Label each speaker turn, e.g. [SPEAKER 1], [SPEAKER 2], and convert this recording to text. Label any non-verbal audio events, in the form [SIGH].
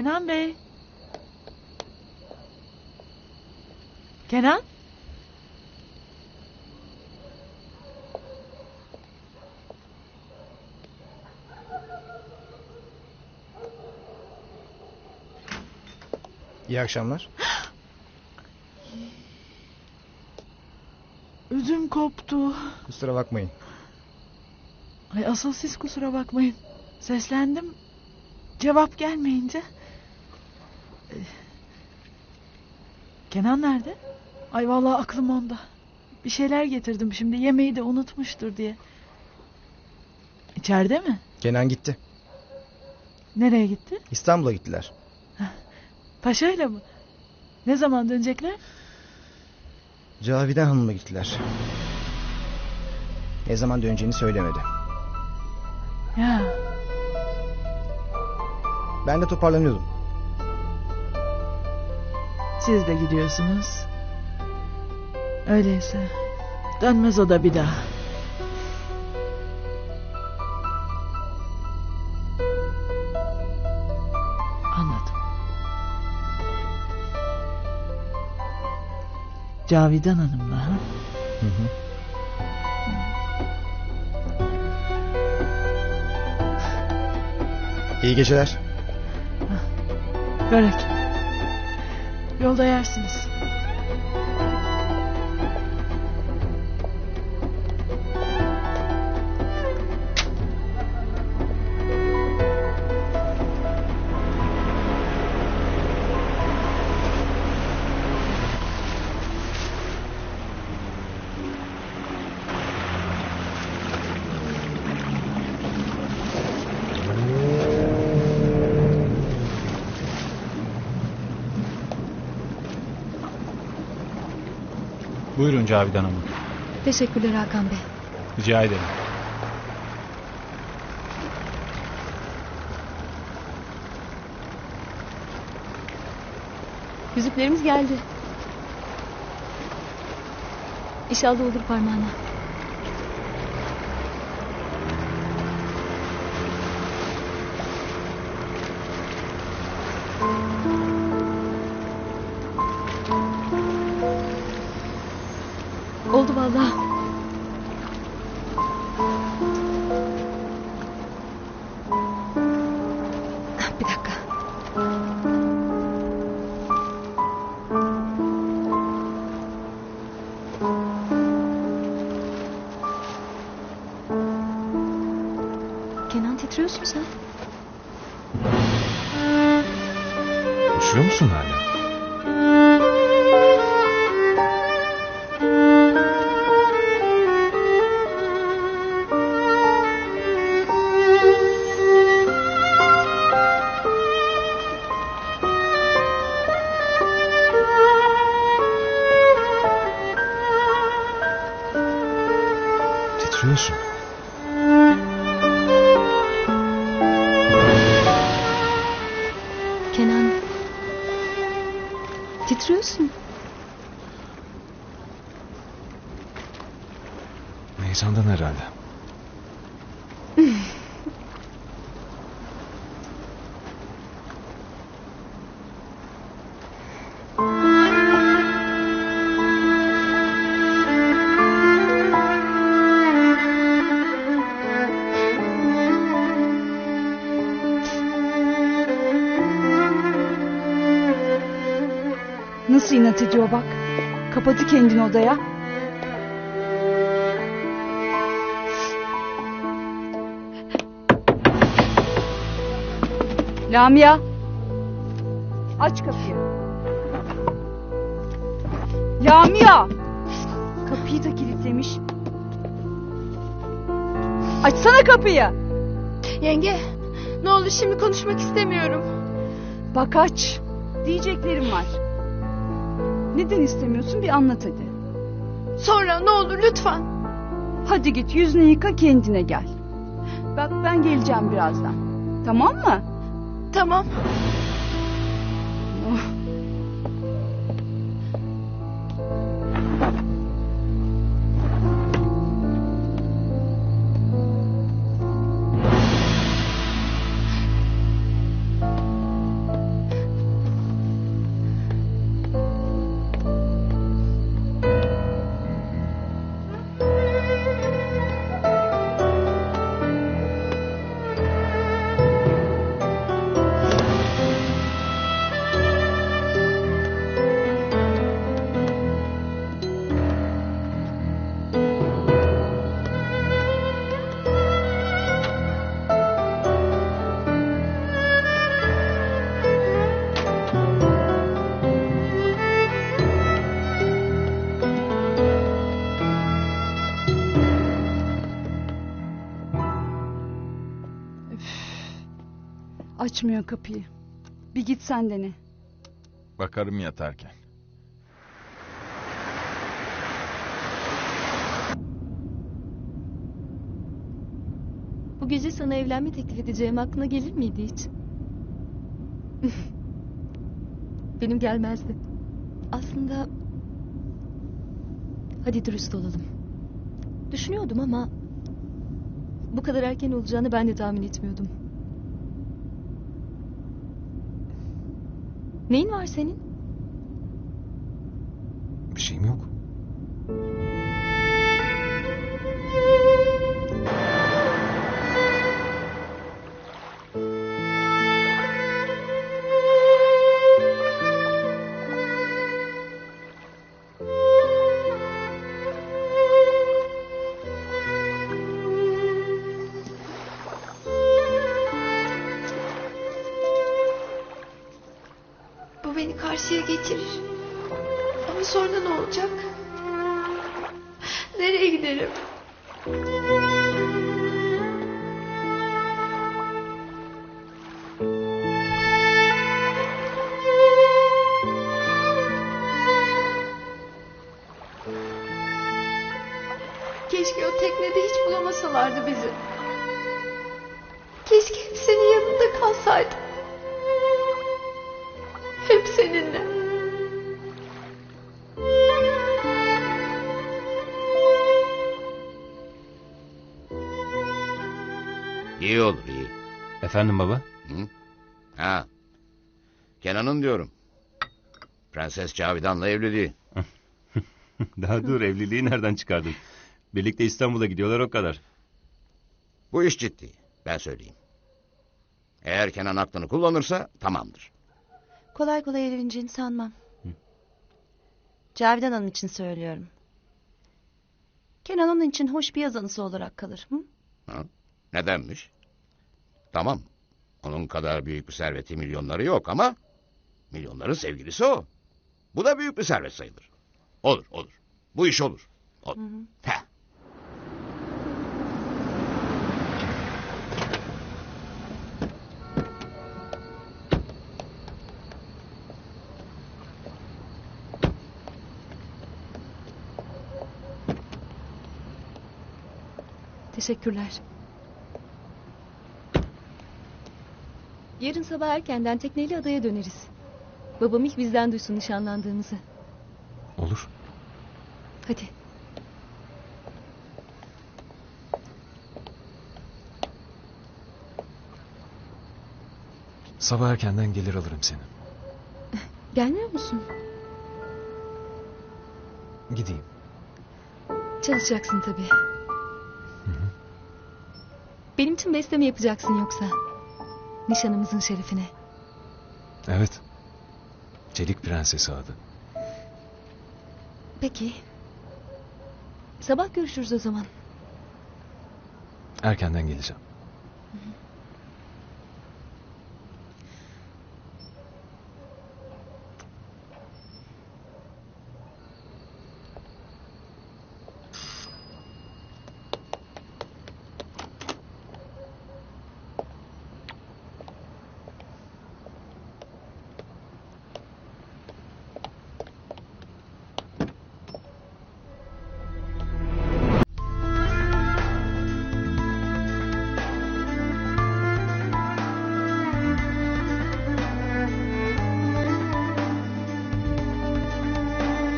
[SPEAKER 1] Kenan Bey. Kenan?
[SPEAKER 2] İyi akşamlar. [GASPS]
[SPEAKER 1] Ödüm koptu.
[SPEAKER 2] Kusura bakmayın.
[SPEAKER 1] Ay asıl siz kusura bakmayın. Seslendim. Cevap gelmeyince. Ee, Kenan nerede? Ay vallahi aklım onda. Bir şeyler getirdim şimdi yemeği de unutmuştur diye. İçeride mi?
[SPEAKER 2] Kenan gitti.
[SPEAKER 1] Nereye gitti?
[SPEAKER 2] İstanbul'a gittiler.
[SPEAKER 1] Paşa'yla mı? Ne zaman dönecekler?
[SPEAKER 2] Cavidan Hanım'la gittiler. Ne zaman döneceğini söylemedi.
[SPEAKER 1] Ya
[SPEAKER 2] Ben de toparlanıyordum.
[SPEAKER 1] siz de gidiyorsunuz. Öyleyse dönmez o da bir daha. Anladım. Cavidan Hanım'la ha?
[SPEAKER 2] Hı hı. İyi geceler.
[SPEAKER 1] Börek. Yolda yersiniz.
[SPEAKER 3] Buyurun Cavidan Hanım.
[SPEAKER 4] Teşekkürler Hakan Bey.
[SPEAKER 3] Rica ederim.
[SPEAKER 4] Yüzüklerimiz geldi. İnşallah olur parmağına.
[SPEAKER 5] Üşüyor musun hala? Heyecandan herhalde.
[SPEAKER 6] Nasıl inat ediyor bak. Kapadı kendini odaya. Lamia. Aç kapıyı. Lamia. Kapıyı da kilitlemiş. Açsana kapıyı.
[SPEAKER 7] Yenge, ne olur şimdi konuşmak istemiyorum.
[SPEAKER 6] Bak aç. Diyeceklerim var. Neden istemiyorsun bir anlat hadi.
[SPEAKER 7] Sonra ne olur lütfen.
[SPEAKER 6] Hadi git yüzünü yıka kendine gel. Bak ben geleceğim birazdan. Tamam mı?
[SPEAKER 7] Tamam.
[SPEAKER 6] Açmıyor kapıyı. Bir git sen dene.
[SPEAKER 8] Bakarım yatarken.
[SPEAKER 4] Bu gece sana evlenme teklif edeceğim aklına gelir miydi hiç? [LAUGHS] Benim gelmezdi. Aslında... Hadi dürüst olalım. Düşünüyordum ama... Bu kadar erken olacağını ben de tahmin etmiyordum. Neyin var senin?
[SPEAKER 5] Bir şeyim yok.
[SPEAKER 7] Beni karşıya getirir. Ama sonra ne olacak? Nereye giderim? Keşke o teknede hiç bulamasalardı bizi. Keşke hep senin yanında kalsaydım.
[SPEAKER 9] İyi olur iyi.
[SPEAKER 3] Efendim baba?
[SPEAKER 9] Hı? Ha. Kenan'ın diyorum. Prenses Cavidan'la evliliği. [LAUGHS]
[SPEAKER 10] Daha dur evliliği nereden çıkardın? Birlikte İstanbul'a gidiyorlar o kadar.
[SPEAKER 9] Bu iş ciddi. Ben söyleyeyim. Eğer Kenan aklını kullanırsa tamamdır.
[SPEAKER 11] Kolay kolay evleneceğini sanmam. Cavidan Hanım için söylüyorum. Kenan onun için hoş bir yazanısı olarak kalır. Hı?
[SPEAKER 9] Ha? Nedenmiş? Tamam. Onun kadar büyük bir serveti milyonları yok ama... ...milyonların sevgilisi o. Bu da büyük bir servet sayılır. Olur olur. Bu iş olur. olur. Heh.
[SPEAKER 4] Teşekkürler. Yarın sabah erkenden tekneyle adaya döneriz. Babam ilk bizden duysun nişanlandığımızı.
[SPEAKER 5] Olur.
[SPEAKER 4] Hadi.
[SPEAKER 5] Sabah erkenden gelir alırım seni. [LAUGHS]
[SPEAKER 4] Gelmiyor musun?
[SPEAKER 5] Gideyim.
[SPEAKER 4] Çalışacaksın tabii. Benim için besleme yapacaksın yoksa. Nişanımızın şerefine.
[SPEAKER 5] Evet. Çelik Prensesi adı.
[SPEAKER 4] Peki. Sabah görüşürüz o zaman.
[SPEAKER 5] Erkenden geleceğim.